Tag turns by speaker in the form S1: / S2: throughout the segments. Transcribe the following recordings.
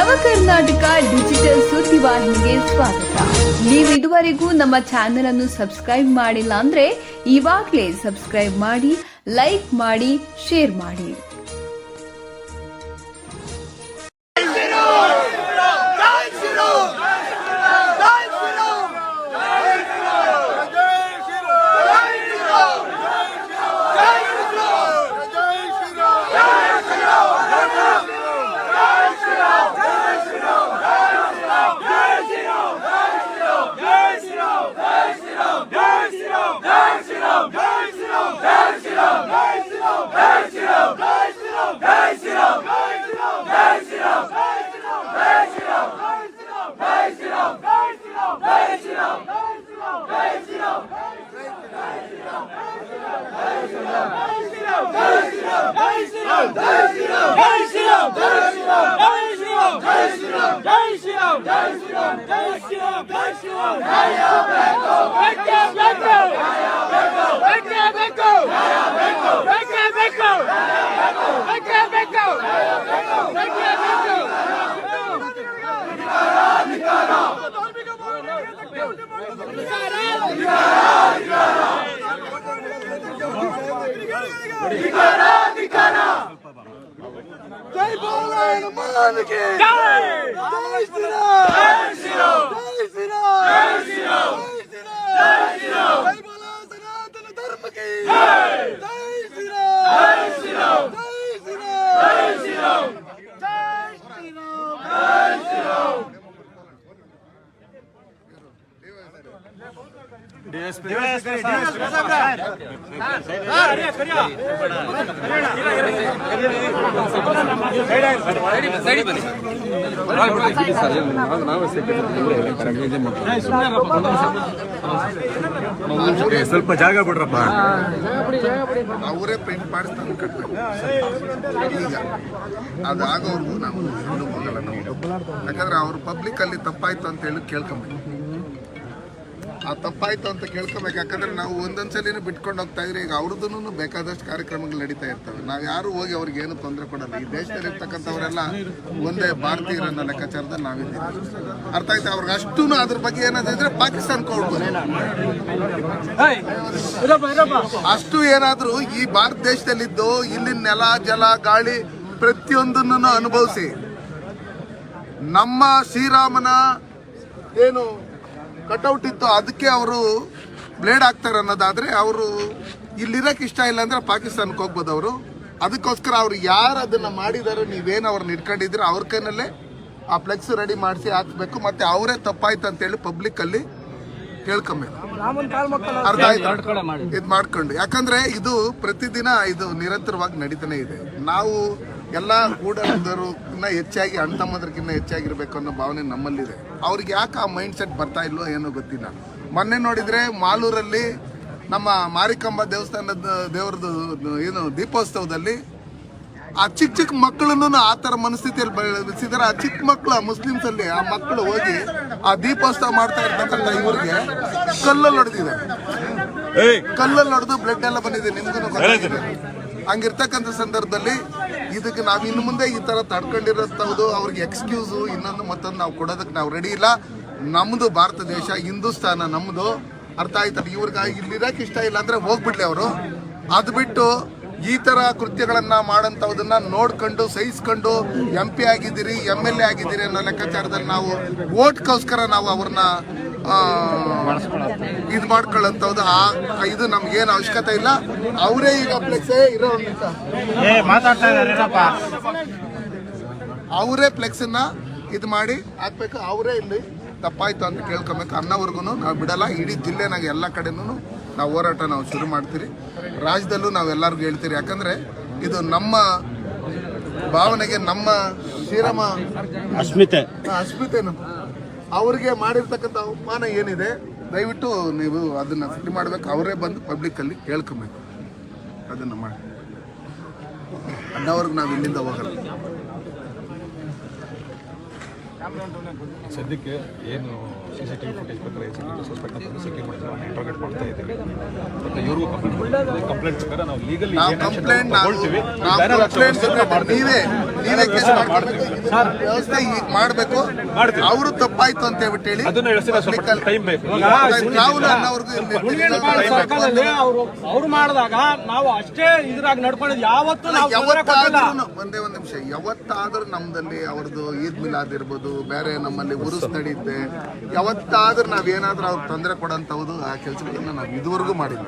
S1: ನವ ಕರ್ನಾಟಕ ಡಿಜಿಟಲ್ ಸುದ್ದಿವಾಹಿನಿಗೆ ಸ್ವಾಗತ. ನೀವು ಇದುವರೆಗೂ ನಮ್ಮ ಚಾನೆಲ್ ಅನ್ನು ಸಬ್ಸ್ಕ್ರೈಬ್ ಮಾಡಿಲ್ಲ ಅಂದ್ರೆ ಇವಾಗಲೇ ಸಬ್ಸ್ಕ್ರೈಬ್ ಮಾಡಿ, ಲೈಕ್ ಮಾಡಿ, ಶೇರ್ ಮಾಡಿ.
S2: ಜೈ ಬಾಲಯ್ಯನ శ్రీరామ్.
S3: ಸ್ವಲ್ಪ ಜಾಗ ಬಿಡ್ರಪ್ಪ
S4: ಅವರೇ ಪ್ರಿಂಟ್ ಮಾಡಿಸ್ತಾರೆ ಈಗ ನಾವು ನಾವು ಯಾಕಂದ್ರೆ ಅವ್ರ ಪಬ್ಲಿಕ್ ಅಲ್ಲಿ ತಪ್ಪಾಯ್ತು ಅಂತ ಹೇಳಿ ಕೇಳ್ಕೊಬೇಕು ಆ ತಪ್ಪಾಯ್ತು ಅಂತ ಕೇಳ್ಕೊಬೇಕು ಯಾಕಂದ್ರೆ ನಾವು ಒಂದೊಂದ್ಸಲಿನೂ ಬಿಟ್ಕೊಂಡು ಹೋಗ್ತಾ ಇದ್ರೆ ಈಗ ಅವ್ರದ್ದು ಬೇಕಾದಷ್ಟು ಕಾರ್ಯಕ್ರಮಗಳು ನಡೀತಾ ಇರ್ತವೆ. ನಾವು ಯಾರು ಹೋಗಿ ಅವ್ರಿಗೆ ಏನು ತೊಂದರೆ ಕೊಡಲ್ಲ. ಈ ದೇಶದಲ್ಲಿ ಇರ್ತಕ್ಕಂಥವರೆಲ್ಲ ಒಂದೇ ಭಾರತೀಯರನ್ನ ಲೆಕ್ಕಾಚಾರದಲ್ಲಿ ನಾವಿದ್ದೀವಿ. ಅರ್ಥ ಆಯ್ತು? ಅವ್ರಿಗೆ ಅಷ್ಟು ಅದ್ರ ಬಗ್ಗೆ ಏನಾದ್ರೆ ಪಾಕಿಸ್ತಾನಕ್ಕೆ ಹೋಗ್ಬೋದು. ಅಷ್ಟು ಏನಾದ್ರೂ ಈ ಭಾರತ ದೇಶದಲ್ಲಿದ್ದು ಇಲ್ಲಿ ನೆಲ, ಜಲ, ಗಾಳಿ ಪ್ರತಿಯೊಂದನ್ನು ಅನುಭವಿಸಿ. ನಮ್ಮ ಶ್ರೀರಾಮನ ಏನು ಕಟೌಟ್ ಇತ್ತು, ಅದಕ್ಕೆ ಅವರು ಬ್ಲೇಡ್ ಹಾಕ್ತಾರೆ ಅನ್ನೋದಾದ್ರೆ ಅವರು ಇಲ್ಲಿರೋಕೆ ಇಷ್ಟ ಇಲ್ಲ ಅಂದ್ರೆ ಪಾಕಿಸ್ತಾನಕ್ಕೆ ಹೋಗ್ಬೋದು ಅವರು. ಅದಕ್ಕೋಸ್ಕರ ಅವ್ರು ಯಾರು ಅದನ್ನ ಮಾಡಿದಾರೋ ನೀವೇನು ಅವ್ರನ್ನ ಇಟ್ಕೊಂಡಿದ್ದೀರೋ ಅವ್ರ ಕೈನಲ್ಲೇ ಆ ಫ್ಲೆಕ್ಸ್ ರೆಡಿ ಮಾಡಿಸಿ ಹಾಕ್ಬೇಕು. ಮತ್ತೆ ಅವರೇ ತಪ್ಪಾಯ್ತು ಅಂತೇಳಿ ಪಬ್ಲಿಕ್ ಅಲ್ಲಿ ಅರ್ಧ ಆಯ್ತಾ? ಇದು ಮಾಡ್ಕೊಂಡು. ಯಾಕಂದ್ರೆ ಇದು ಪ್ರತಿದಿನ ಇದು ನಿರಂತರವಾಗಿ ನಡೀತಾನೆ ಇದೆ. ನಾವು ಎಲ್ಲ ಕೂಡದವ್ರನ್ನ ಹೆಚ್ಚಾಗಿ ಅಣ್ಣ ತಮ್ಮದ್ರಕ್ಕಿಂತ ಹೆಚ್ಚಾಗಿರ್ಬೇಕು ಅನ್ನೋ ಭಾವನೆ ನಮ್ಮಲ್ಲಿದೆ. ಅವ್ರಿಗೆ ಯಾಕೆ ಆ ಮೈಂಡ್ ಸೆಟ್ ಬರ್ತಾ ಇಲ್ವೋ ಏನೋ ಗೊತ್ತಿಲ್ಲ. ಮೊನ್ನೆ ನೋಡಿದ್ರೆ ಮಾಲೂರಲ್ಲಿ ನಮ್ಮ ಮಾರಿಕಂಬ ದೇವಸ್ಥಾನದ ದೇವರದು ಏನು ದೀಪೋತ್ಸವದಲ್ಲಿ ಆ ಚಿಕ್ಕ ಚಿಕ್ಕ ಮಕ್ಕಳನ್ನು ಆ ಥರ ಮನಸ್ಥಿತಿಯಲ್ಲಿ ಬೆಳೆಸಿದ್ರೆ ಆ ಚಿಕ್ಕ ಮಕ್ಕಳು ಮುಸ್ಲಿಮ್ಸ್ ಅಲ್ಲಿ ಆ ಮಕ್ಕಳು ಹೋಗಿ ಆ ದೀಪೋತ್ಸವ ಮಾಡ್ತಾ ಇರ್ತಕ್ಕಂಥ ಇವರಿಗೆ ಕಲ್ಲಲ್ಲಿ ಹೊಡೆದಿದೆ. ಕಲ್ಲಲ್ಲಿ ಹೊಡೆದು ಬ್ಲಡ್ ಎಲ್ಲ ಬಂದಿದೆ. ನಿಮ್ಗೂ ಹಂಗಿರ್ತಕ್ಕಂಥ ಸಂದರ್ಭದಲ್ಲಿ ಇದಕ್ಕೆ ನಾವು ಇನ್ನು ಮುಂದೆ ಈ ಥರ ತಡ್ಕೊಂಡಿರೋದು ಅವ್ರಿಗೆ ಎಕ್ಸ್ಕ್ಯೂಸು ಇನ್ನೊಂದು ಮತ್ತೊಂದು ನಾವು ಕೊಡೋದಕ್ಕೆ ನಾವು ರೆಡಿ ಇಲ್ಲ. ನಮ್ಮದು ಭಾರತ ದೇಶ, ಹಿಂದೂಸ್ತಾನ ನಮ್ಮದು ಅರ್ಥ ಆಯ್ತಲ್ಲ ಇವ್ರಿಗೆ ಇಲ್ಲಿರೋಕೆ ಇಷ್ಟ ಇಲ್ಲ ಅಂದರೆ ಹೋಗ್ಬಿಡ್ಲಿ ಅವರು. ಅದು ಬಿಟ್ಟು ಈ ಥರ ಕೃತ್ಯಗಳನ್ನು ಮಾಡೋಂಥವ್ದನ್ನು ನೋಡ್ಕೊಂಡು, ಸಹಿಸ್ಕೊಂಡು ಎಂ ಪಿ ಆಗಿದ್ದೀರಿ ಎಂ ಎಲ್ ಎ ಆಗಿದ್ದೀರಿ ಅನ್ನೋ ಲೆಕ್ಕಾಚಾರದಲ್ಲಿ ನಾವು ಓಟ್ಗೋಸ್ಕರ ನಾವು ಅವ್ರನ್ನ ಇದು ಮಾಡ್ಕೊಳ್ಳೋಂಥದ್ದು ಆ ಇದು ನಮ್ಗೇನು ಅವಶ್ಯಕತೆ ಇಲ್ಲ. ಅವರೇ ಈಗ ಫ್ಲೆಕ್ಸ್ ಇರೋ ಅವರೇ ಫ್ಲೆಕ್ಸನ್ನ ಇದು ಮಾಡಿ ಹಾಕ್ಬೇಕು ಅವರೇ ಇಲ್ಲಿ ತಪ್ಪಾಯ್ತು ಅಂತ ಕೇಳ್ಕೊಬೇಕು. ಅನ್ನೋವರೆಗೂ ನಾವು ಬಿಡಲ್ಲ. ಇಡೀ ಜಿಲ್ಲೆನಾಗ ಎಲ್ಲ ಕಡೆನೂ ನಾವು ಹೋರಾಟ ನಾವು ಶುರು ಮಾಡ್ತೀರಿ. ರಾಜ್ಯದಲ್ಲೂ ನಾವು ಎಲ್ಲರಿಗೂ ಹೇಳ್ತೀರಿ. ಯಾಕಂದ್ರೆ ಇದು ನಮ್ಮ ಭಾವನೆಗೆ ನಮ್ಮ ಶ್ರೀರಾಮ
S3: ಅಸ್ಮಿತೆ.
S4: ಅಸ್ಮಿತೆ ನಮ್ಮ ಅವ್ರಿಗೆ ಮಾಡಿರ್ತಕ್ಕಂಥ ಅವಮಾನ ಏನಿದೆ, ದಯವಿಟ್ಟು ನೀವು ಅದನ್ನ ಸರಿ ಮಾಡ್ಬೇಕು. ಅವರೇ ಬಂದು ಪಬ್ಲಿಕ್ ಅಲ್ಲಿ ಕೇಳ್ಕೊಬೇಕು ಅದನ್ನ ಮಾಡಿ. ಅನ್ನವ್ರಿಗೆ ನಾವು ಇಲ್ಲಿಂದ ಹೋಗಲ್ಲ.
S5: ಸದ್ಯಕ್ಕೆ ಏನು C C T V footage ಪ್ರಕಾರ ಸಿಕ್ಕಿ ಮಾಡ್ತಾ ಇದ್ದೀವಿ. ಇವ್ರಿಗೂ ಕಂಪ್ಲೇಂಟ್ ನಾವು ಲೀಗಲಿ
S4: ಕಂಪ್ಲೇಂಟ್ ನಾವು ಕೇಸ್ ಮಾಡ್ಬೇಕು ವ್ಯವಸ್ಥೆ ಈಗ ಮಾಡಬೇಕು. ಅವರು ತಪ್ಪಾಯ್ತು ಅಂತ ಹೇಳ್ಬಿಟ್ಟು ಹೇಳಿ.
S5: ಅದನ್ನ ಹೇಳ್ತೀನಿ, ಸ್ವಲ್ಪ
S4: Public
S5: ಬೇಕು.
S4: ನಾವು
S6: ಅವರು ಅವ್ರು ಮಾಡಿದಾಗ ನಾವು ಅಷ್ಟೇ ಇದ್ರಾಗ ನಡ್ಕೊಂಡಿದ್. ಯಾವತ್ತು
S4: ಒಂದೇ ಒಂದ್ ನಿಮಿಷ. ಯಾವತ್ತಾದ್ರೂ ನಮ್ದಲ್ಲಿ ಅವ್ರದ್ದು ಈದ್ ಮಿಲಾದ್ ಇರ್ಬೋದು ಬೇರೆ ನಮ್ಮಲ್ಲಿ ಉರುಸ್ ನಡೆಯುತ್ತೆ ಯಾವತ್ತಾದ್ರೂ ನಾವೇನಾದ್ರೂ ಅವ್ರಿಗೆ ತೊಂದರೆ ಕೊಡೋಂಥದ್ದು ಆ ಕೆಲಸಗಳನ್ನ ನಾವು ಇದುವರೆಗೂ ಮಾಡಿಲ್ಲ.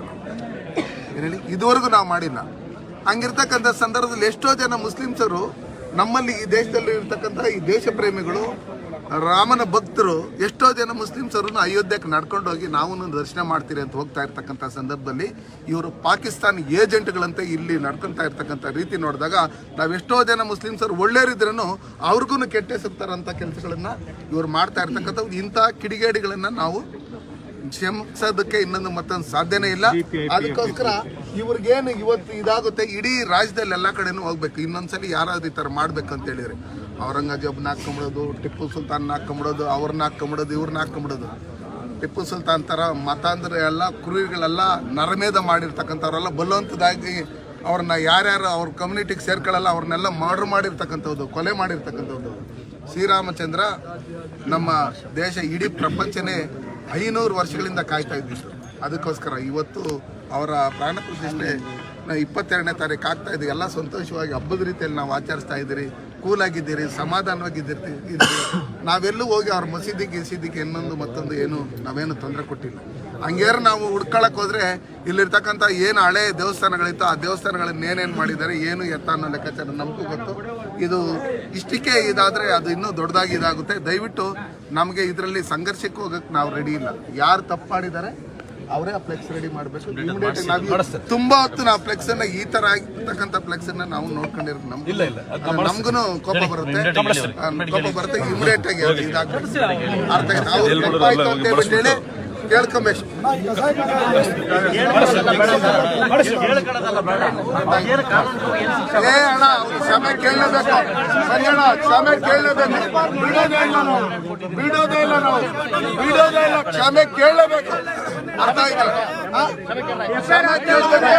S4: ಏನ್ ಹೇಳಿ ಇದುವರೆಗೂ ನಾವು ಮಾಡಿಲ್ಲ. ಹಂಗಿರ್ತಕ್ಕಂಥ ಸಂದರ್ಭದಲ್ಲಿ ಎಷ್ಟೋ ಜನ ಮುಸ್ಲಿಮ್ಸರು ನಮ್ಮಲ್ಲಿ ಈ ದೇಶದಲ್ಲಿ ಇರ್ತಕ್ಕಂಥ ಈ ದೇಶ ಪ್ರೇಮಿಗಳು ರಾಮನ ಭಕ್ತರು, ಎಷ್ಟೋ ಜನ ಮುಸ್ಲಿಮ್ಸರು ಅಯೋಧ್ಯಕ್ಕೆ ನಡ್ಕೊಂಡು ಹೋಗಿ ನಾವು ದರ್ಶನ ಮಾಡ್ತೀರಿ ಅಂತ ಹೋಗ್ತಾ ಇರ್ತಕ್ಕಂಥ ಸಂದರ್ಭದಲ್ಲಿ ಇವರು ಪಾಕಿಸ್ತಾನ ಏಜೆಂಟ್ಗಳಂತೆ ಇಲ್ಲಿ ನಡ್ಕೊತಾ ಇರ್ತಕ್ಕಂಥ ರೀತಿ ನೋಡಿದಾಗ ನಾವೆಷ್ಟೋ ಜನ ಮುಸ್ಲಿಮ್ಸರು ಒಳ್ಳೆಯರಿದ್ರೂ ಅವ್ರಿಗೂ ಕೆಟ್ಟೆ ಸಿಗ್ತಾರಂಥ ಕೆಲಸಗಳನ್ನ ಇವರು ಮಾಡ್ತಾ ಇರ್ತಕ್ಕಂಥ ಇಂಥ ಕಿಡಿಗೇಡಿಗಳನ್ನು ನಾವು ಕ್ಷಮಿಸೋದಕ್ಕೆ ಇನ್ನೊಂದು ಮತ್ತೊಂದು ಸಾಧ್ಯನೇ ಇಲ್ಲ. ಅದಕ್ಕೋಸ್ಕರ ಇವ್ರಿಗೇನು ಇವತ್ತು ಇದಾಗುತ್ತೆ ಇಡೀ ರಾಜ್ಯದಲ್ಲಿ ಎಲ್ಲ ಕಡೆನೂ ಹೋಗ್ಬೇಕು. ಇನ್ನೊಂದ್ಸಲಿ ಯಾರಾದ್ರೂ ಈ ಥರ ಮಾಡ್ಬೇಕು ಅಂತ ಹೇಳಿದ್ರೆ ಔರಂಗಜೇಬ್ನ ಹಾಕೊಂಬಿಡೋದು ಟಿಪ್ಪು ಸುಲ್ತಾನ್ ಹಾಕೊಂಬಿಡೋದು ಅವ್ರನ್ನ ಹಾಕೊಂಬಿಡೋದು ಇವ್ರನ್ನ ಹಾಕೊಂಬಿಡೋದು. ಟಿಪ್ಪು ಸುಲ್ತಾನ್ ಥರ ಮತಾಂತರ ಎಲ್ಲ ಕುರುವಿಗಳೆಲ್ಲ ನರಮೇಧ ಮಾಡಿರ್ತಕ್ಕಂಥವ್ರೆಲ್ಲ ಬಲವಂತದಾಗಿ ಅವ್ರನ್ನ ಯಾರ್ಯಾರು ಅವ್ರ ಕಮ್ಯುನಿಟಿಗೆ ಸೇರ್ಕೊಳ್ಳಲ್ಲ ಅವ್ರನ್ನೆಲ್ಲ ಮರ್ಡರ್ ಮಾಡಿರ್ತಕ್ಕಂಥದ್ದು ಕೊಲೆ ಮಾಡಿರ್ತಕ್ಕಂಥದ್ದು ಶ್ರೀರಾಮಚಂದ್ರ ನಮ್ಮ ದೇಶ ಇಡೀ ಪ್ರಪಂಚನೇ ಐನೂರು ವರ್ಷಗಳಿಂದ ಕಾಯ್ತಾ ಇದ್ದಿತ್ತು ಅದಕ್ಕೋಸ್ಕರ ಇವತ್ತು ಅವರ ಪ್ರಾಣ ಪ್ರತಿಷ್ಠೆ ಇಪ್ಪತ್ತೆರಡನೇ ತಾರೀಕು ಆಗ್ತಾ ಇದೆ. ಎಲ್ಲ ಸಂತೋಷವಾಗಿ ಹಬ್ಬದ ರೀತಿಯಲ್ಲಿ ನಾವು ಆಚರಿಸ್ತಾ ಇದ್ದೀರಿ. ಕೂಲಾಗಿದ್ದೀರಿ, ಸಮಾಧಾನವಾಗಿದ್ದೀರಿ, ಇದ್ದೀರಿ. ನಾವೆಲ್ಲೂ ಹೋಗಿ ಅವ್ರ ಮಸೀದಿಗೆ, ಗಿಸೀದಿಗೆ ಇನ್ನೊಂದು ಮತ್ತೊಂದು ಏನು, ನಾವೇನು ತೊಂದರೆ ಕೊಟ್ಟಿಲ್ಲ. ಹಂಗೇರು ನಾವು ಹುಡ್ಕೊಳಕ್ಕೆ ಹೋದ್ರೆ ಇಲ್ಲಿರ್ತಕ್ಕಂಥ ಏನು ಹಳೆ ದೇವಸ್ಥಾನಗಳಿತ್ತು ಆ ದೇವಸ್ಥಾನಗಳನ್ನ ಏನೇನು ಮಾಡಿದ್ದಾರೆ, ಏನು ಎತ್ತ ಅನ್ನೋ ಲೆಕ್ಕಾಚಾರ ನಮಗೂ ಗೊತ್ತು. ಇದು ಇಷ್ಟಕ್ಕೆ ಇದಾದರೆ ಅದು ಇನ್ನೂ ದೊಡ್ಡದಾಗಿ ಇದಾಗುತ್ತೆ. ದಯವಿಟ್ಟು ನಮಗೆ ಇದರಲ್ಲಿ ಸಂಘರ್ಷಕ್ಕೆ ಹೋಗಕ್ಕೆ ನಾವು ರೆಡಿ ಇಲ್ಲ. ಯಾರು ತಪ್ಪು ಮಾಡಿದ್ದಾರೆ ಅವರೇ ಆ ಫ್ಲೆಕ್ಸ್ ರೆಡಿ ಮಾಡಬೇಕು. ಇಮಿಡಿಯೇಟ್ ತುಂಬಾ ಹೊತ್ತು ನಾವು ಫ್ಲೆಕ್ಸ್ ಅನ್ನ ಈ ತರ ಆಗಿರ್ತಕ್ಕಂಥ ಫ್ಲೆಕ್ಸ್ ಅನ್ನ ನಾವು ನೋಡ್ಕೊಂಡಿರೋದು ನಮ್ಗೆ
S5: ಇಲ್ಲ, ಇಲ್ಲ. ಅದ್ನ
S4: ನಮ್ಗೂ ಕೋಪ ಬರುತ್ತೆ. ಕೋಪ ಬರುತ್ತೆ. ಇಮಿಡಿಯೇಟ್ ಆಗಿ ಇದಾಗ್ಬೇಕು ಅರ್ಥ ಅವ್ರು ತಪ್ಪಾಯ್ತು ಅಂತ ಹೇಳಿ ಕೇಳ್ಕೊಬೇಕು ಏ, ಅಣ್ಣ ಸಮಯ ಕ್ಷಮೆ ಸರಿ ಅಣ್ಣ, ಕ್ಷಮೆ ಕೇಳಲೇಬೇಕು. ಬಿಡೋದೇ ಇಲ್ಲ ನಾವು. ಬಿಡೋದೇ ಇಲ್ಲ ನಾವು. ಬಿಡೋದೇ ಇಲ್ಲ. ಕ್ಷಮೆ ಕೇಳಲೇಬೇಕು. ಅರ್ಥ ಆಯ್ತಲ್ಲ ಆ? ಕ್ಷಮೆ ಕೇಳಬೇಕು.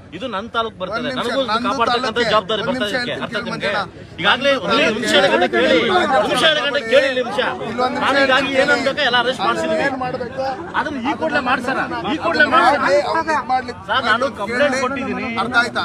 S7: ಇದು ನನ್ನ ತಾಲೂಕ್ ಬರ್ತದೆ ನನಗೂ ಜವಾಬ್ದಾರಿ ಬರ್ತದೆ ಈಗಾಗಲೇ ನಿಮಿಷ ಗಂಟೆ ಕೇಳಿ ನಿಮಿಷ ಕೇಳಿ ನಿಮಿಷ ನಾನು ಏನು ಅನ್ಬೇಕು ಎಲ್ಲ ಅರೆಸ್ಟ್
S4: ಮಾಡಿಸಿದೀನಿ
S7: ಅದನ್ನ ಈ ಕೂಡಲೇ ಈ ಕೂಡಲೇ ಸರ್ ನಾನು ಕಂಪ್ಲೇಂಟ್ ಕೊಟ್ಟಿದ್ದೀನಿ
S4: ಅರ್ಥ ಆಯ್ತಾ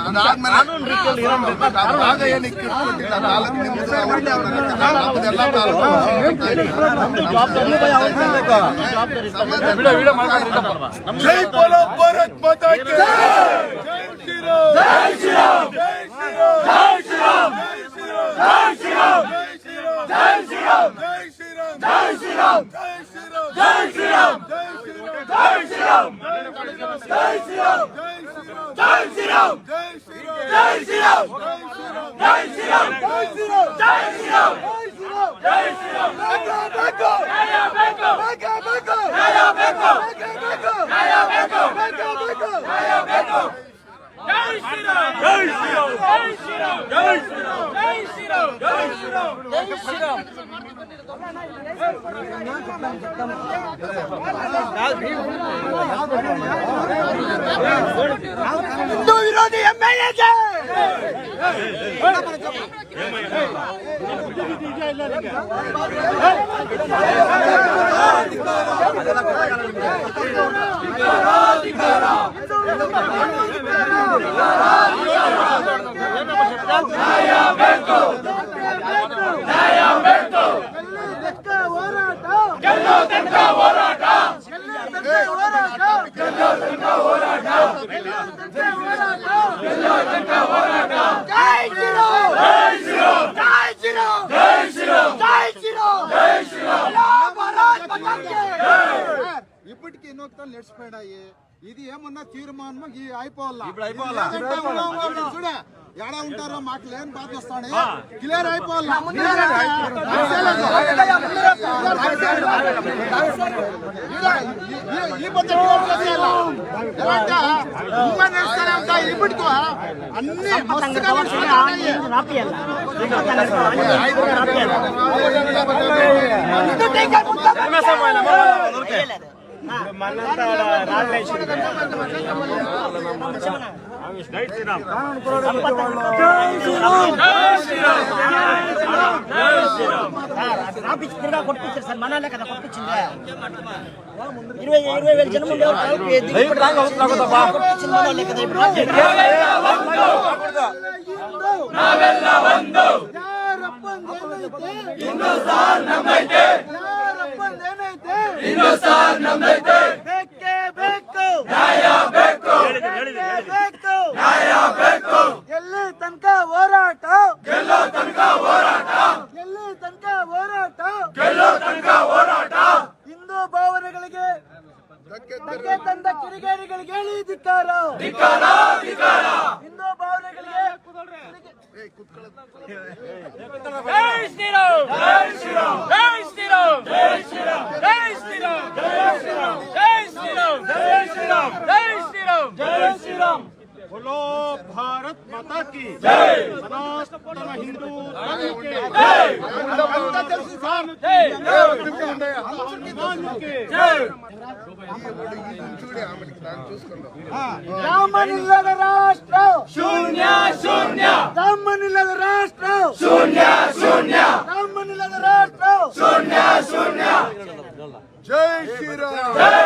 S2: Michael! ಹಿಂದೂ ವಿರೋಧಿ ಹೋರಾಟ ಹೋರಾಟ ఎన్నోక్తా నడిచిపోయాయి ఇది ఏమన్నా తీర్మానం ఈ అయిపోవాలా? చూడ ఎడా ఉంటారో మాకు లేని బాధ వస్తాడు క్లియర్ అయిపోవాలా ఈ పద్ధతి ఇప్పటికో అన్ని మస్తుగా
S8: రాపించుకున్నా కొట్టించారు సార్ మన కదా కొట్టించింది ఇరవై ఇరవై వేల జనం ఉండేవాళ్ళు ಇನ್ನು ಸಾರ್ ನಮ್ದೈತೆ ಬೇಕೇ ಬೇಕು. ನ್ಯಾಯ ಬೇಕು. ಬೇಕು ನ್ಯಾಯ ಬೇಕು.
S2: ಎಲ್ಲಿ ತನಕ ಹೋರಾಟ? ಗೆಲ್ಲೋ ತನಕ ಹೋರಾಟ. ಎಲ್ಲಿ ತನಕ ಹೋರಾಟ? ಗೆಲ್ಲೋ ತನಕ ಹೋರಾಟ. ಹಿಂದೂ ಭಾವನೆಗಳಿಗೆ ಧಕ್ಕೆ ತಂದ ಕಿರಿಗೇರಿಗಳಿಗೆ ಹೇಳಿ ಧಿಕ್ಕಾರ.
S3: ಧಿಕ್ಕಾರ ಧಿಕ್ಕಾರ. ಹಿಂದೂ ಭಾವನೆಗಳಿಗೆ ಕುತ್ಕೊಳ್ಳಿ. కి
S4: సనాతన హిందూ తెలుసు సార్
S2: రామనిల్లద రాష్ట్రం శూన్య శూన్య రామనిల్లద రాష్ట్రం శూన్య శూన్య రామనిల్లద రాష్ట్రం శూన్య శూన్య
S4: జై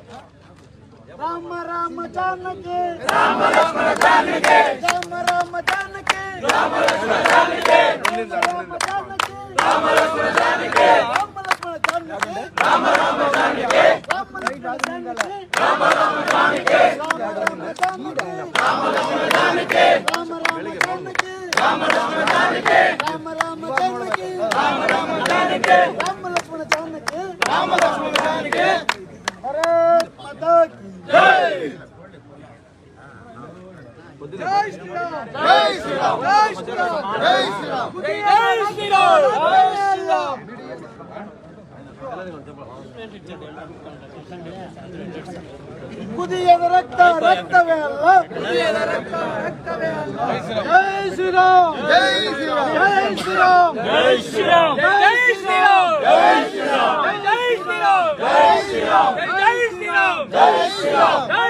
S2: राम राम जानके। राम राम जानके। राम राम जानके। राम लक्ष्मण जानके राम जानके। राम लक्ष्मण जानके राम लक्ष्मण जानके। राम राम जानके। राम लक्ष्मण जानके। राम राम जानके। राम राम जानके। राम ಜೈ ಶ್ರೀರಾಮ್ ಜೈ ಶ್ರೀರಾಮ್ ಜೈ ಶ್ರೀರಾಮ್ ಜೈ ಶ್ರೀರಾಮ್ ಜೈ ಶ್ರೀರಾಮ್ ಜೈ ಶ್ರೀರಾಮ್ ಕುದಿಯದ ರಕ್ತ ರಕ್ತವೇ ಅಲ್ಲ ಕುದಿಯದ ರಕ್ತ ರಕ್ತವೇ ಅಲ್ಲ ಜೈ ಶ್ರೀರಾಮ್ ಜೈ ಶ್ರೀರಾಮ್ ಜೈ ಶ್ರೀರಾಮ್
S6: జై శ్రీరామ్ జై శ్రీరామ్ జై శ్రీరామ్ జై శ్రీరామ్ జై శ్రీరామ్ జై శ్రీరామ్ జై శ్రీరామ్ జై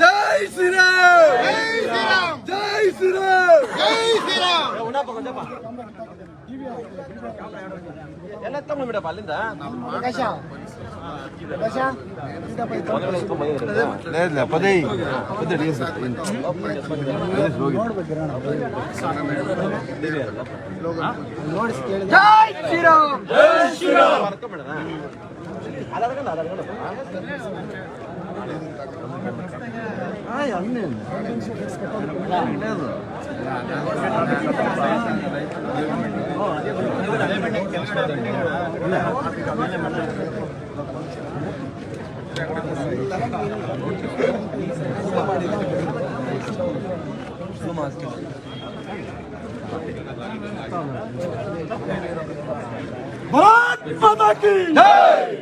S3: ಜೈ ಶ್ರೀರಾಮ್ ಜೈ ಶ್ರೀರಾಮ್ ಜೈ ಶ್ರೀರಾಮ್
S4: ಎಲ್ಲ ತಗೊಂಡು ಬಿಡಪ್ಪ ಅಲ್ಲಿಂದ ಪದೇ
S3: ಜೈ ಶ್ರೀರಾಮ್ ಭಾರತ್ ಮಾತಾ ಕಿ ಜೈ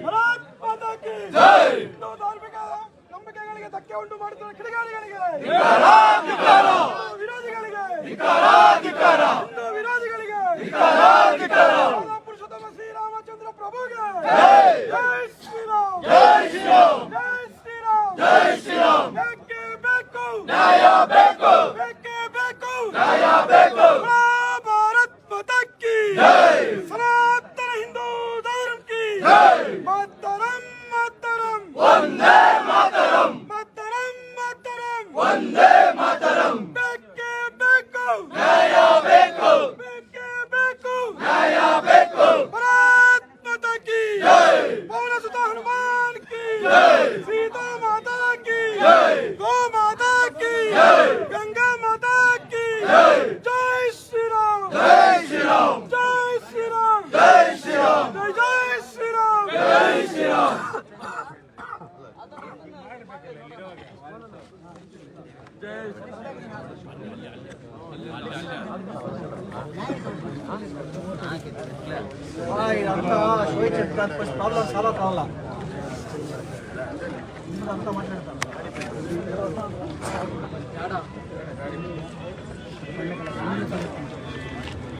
S3: ಭಾರತ್ ಮಾತಾ ಕಿ ಜೈ ಹಿಂದೂ ಧಾರ್ಮಿಕ ನಂಬಿಕೆಗಳಿಗೆ ಧಕ್ಕೆ ಉಂಟು ಮಾಡುತ್ತಿರುವ ಕಿಡಿಗಾಳಿಗಳಿಗೆ ಹಿಂದೂ ವಿರೋಧಿಗಳಿಗೆ. ಹಿಂದೂ ವಿರೋಧಿಗಳಿಗೆ. ಪುರುಷೋತ್ತಮ ಶ್ರೀರಾಮಚಂದ್ರ ಪ್ರಭುಗೆ ಜೈ ಶ್ರೀರಾಮ್ ಜೈ ಶ್ರೀರಾಮ್. ಜೈ ಶ್ರೀರಾಮ್. ಬೇಕೇ ಬೇಕು. ಬೇಕು ಬೇಕೆ. ಬೇಕು ಬೇಕು. ಕಿ ಜೈ ಜೈ ಶ್ರೀರಾಮ್ ಜೈ ಶ್ರೀರಾಮ್ ಜೈ ಶ್ರೀರಾಮ್ ಜೈ ಶ್ರೀರಾಮ್ ಜೈ ಜೈ ಶ್ರೀರಾಮ್ ಜೈ ಶ್ರೀರಾಮ್
S7: ಪ್ರಾಬ್ಲಮ್ ಸಾಲ್ವ್ ಆಗಲ್ಲ I don't.